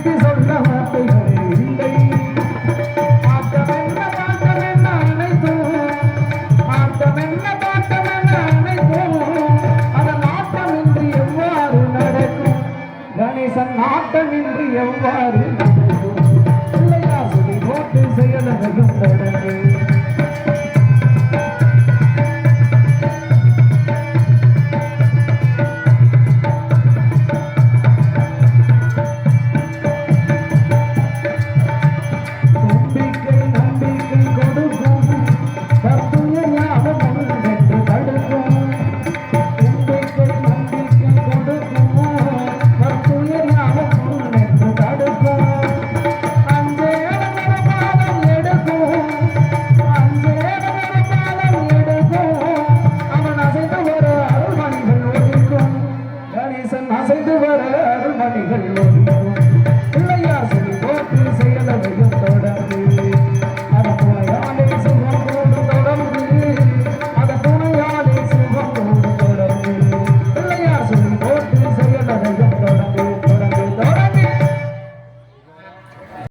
அழைத்து சொல்ல வார்த்தைகளே இல்லை. ஆட்டம் என்ன பாட்டம் என்ன அனைத்தும் ஆட்டம் என்ன பாட்டம் என்ன அனைத்தும் அதன் ஆட்டமின்றி எவ்வாறு நடக்கும்? கணேசன் ஆட்டமின்றி எவ்வாறு நடக்கும்? இல்லையா சொல்லி போட்டு செயலகம் அசைந்து